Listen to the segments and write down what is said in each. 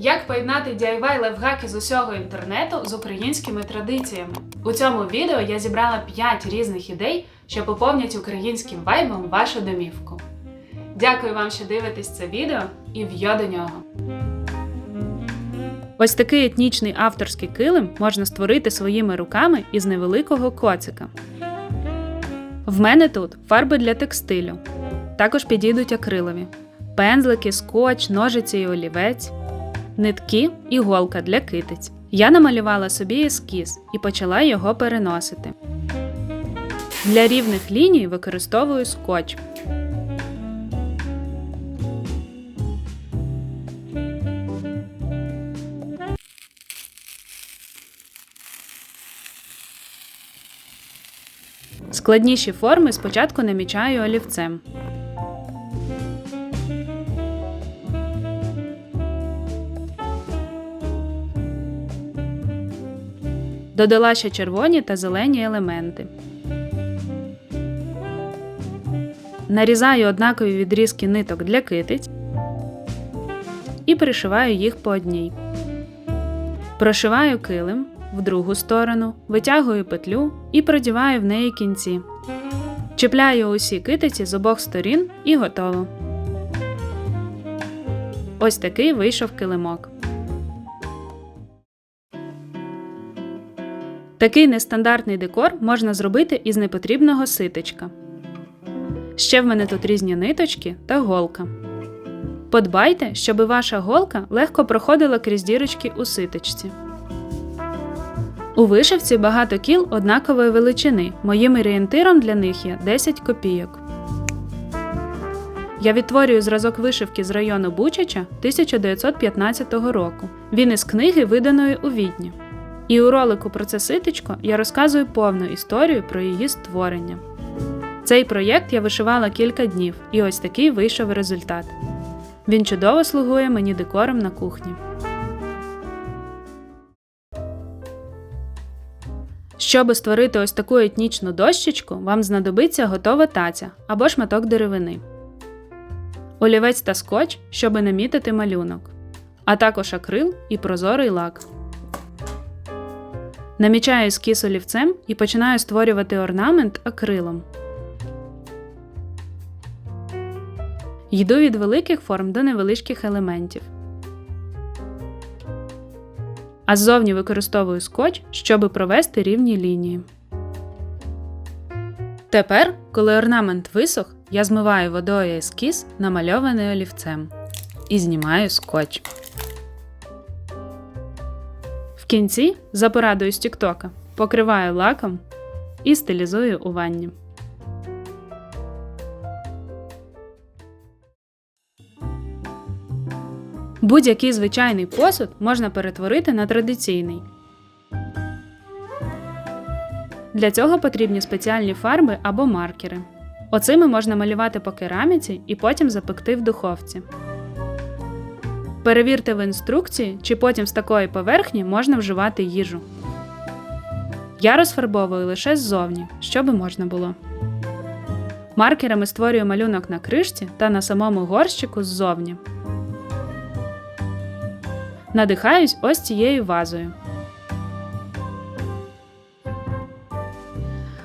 Як поєднати DIY лайфхаки з усього інтернету з українськими традиціями? У цьому відео я зібрала 5 різних ідей, що поповнять українським вайбом вашу домівку. Дякую вам, що дивитесь це відео і в'йо до нього. Ось такий етнічний авторський килим можна створити своїми руками із невеликого коцика. В мене тут фарби для текстилю. Також підійдуть акрилові, пензлики, скотч, ножиці і олівець, нитки і голка для китиць. Я намалювала собі ескіз і почала його переносити. Для рівних ліній використовую скотч. Складніші форми спочатку намічаю олівцем. Додала ще червоні та зелені елементи. Нарізаю однакові відрізки ниток для китиць і пришиваю їх по одній. Прошиваю килим в другу сторону, витягую петлю і продіваю в неї кінці. Чіпляю усі китиці з обох сторін і готово. Ось такий вийшов килимок. Такий нестандартний декор можна зробити із непотрібного ситочка. Ще в мене тут різні ниточки та голка. Подбайте, щоб ваша голка легко проходила крізь дірочки у ситочці. У вишивці багато кіл однакової величини. Моїм орієнтиром для них є 10 копійок. Я відтворюю зразок вишивки з району Бучача 1915 року. Він із книги, виданої у Відні. І у ролику про це ситечко я розказую повну історію про її створення. Цей проєкт я вишивала кілька днів, і ось такий вийшов результат. Він чудово слугує мені декором на кухні. Щоб створити ось таку етнічну дощечку, вам знадобиться готова таця або шматок деревини, олівець та скотч, щоб намітити малюнок, а також акрил і прозорий лак. Намічаю ескіз олівцем і починаю створювати орнамент акрилом. Йду від великих форм до невеличких елементів. А ззовні використовую скотч, щоб провести рівні лінії. Тепер, коли орнамент висох, я змиваю водою ескіз, намальований олівцем, і знімаю скотч. Кінці, за порадою з Тіктока, покриваю лаком і стилізую у ванні. Будь-який звичайний посуд можна перетворити на традиційний. Для цього потрібні спеціальні фарби або маркери. Оцими можна малювати по кераміці і потім запекти в духовці. Перевірте в інструкції, чи потім з такої поверхні можна вживати їжу. Я розфарбовую лише ззовні, щоби можна було. Маркерами створюю малюнок на кришці та на самому горщику ззовні. Надихаюсь ось цією вазою.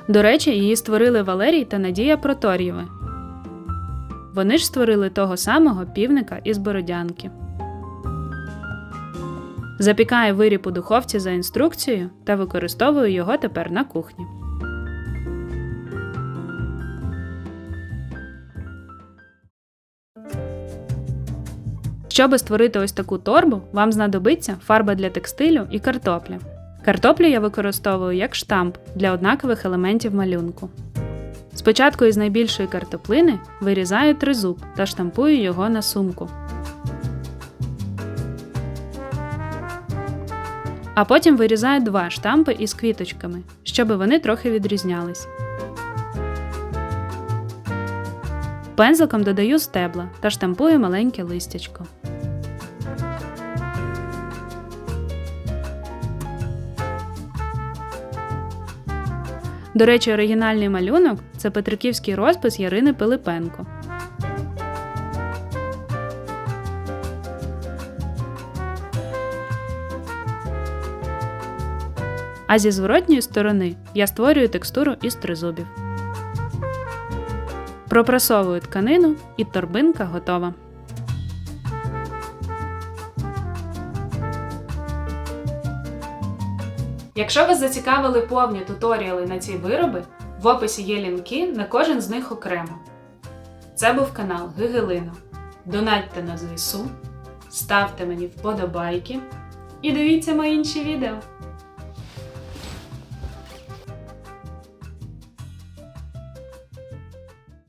До речі, її створили Валерій та Надія Протор'єви. Вони ж створили того самого півника із Бородянки. Запікаю виріб у духовці за інструкцією та використовую його тепер на кухні. Щоб створити ось таку торбу, вам знадобиться фарба для текстилю і картопля. Картоплю я використовую як штамп для однакових елементів малюнку. Спочатку із найбільшої картоплини вирізаю тризуб та штампую його на сумку. А потім вирізаю два штампи із квіточками, щоб вони трохи відрізнялись. Пензликом додаю стебла та штампую маленьке листячко. До речі, оригінальний малюнок це петриківський розпис Ярини Пилипенко. А зі зворотньої сторони я створюю текстуру із тризубів. Пропрасовую тканину і торбинка готова. Якщо вас зацікавили повні туторіали на ці вироби, в описі є лінки на кожен з них окремо. Це був канал Гигелино. Донатьте на ЗСУ, ставте мені вподобайки і дивіться мої інші відео.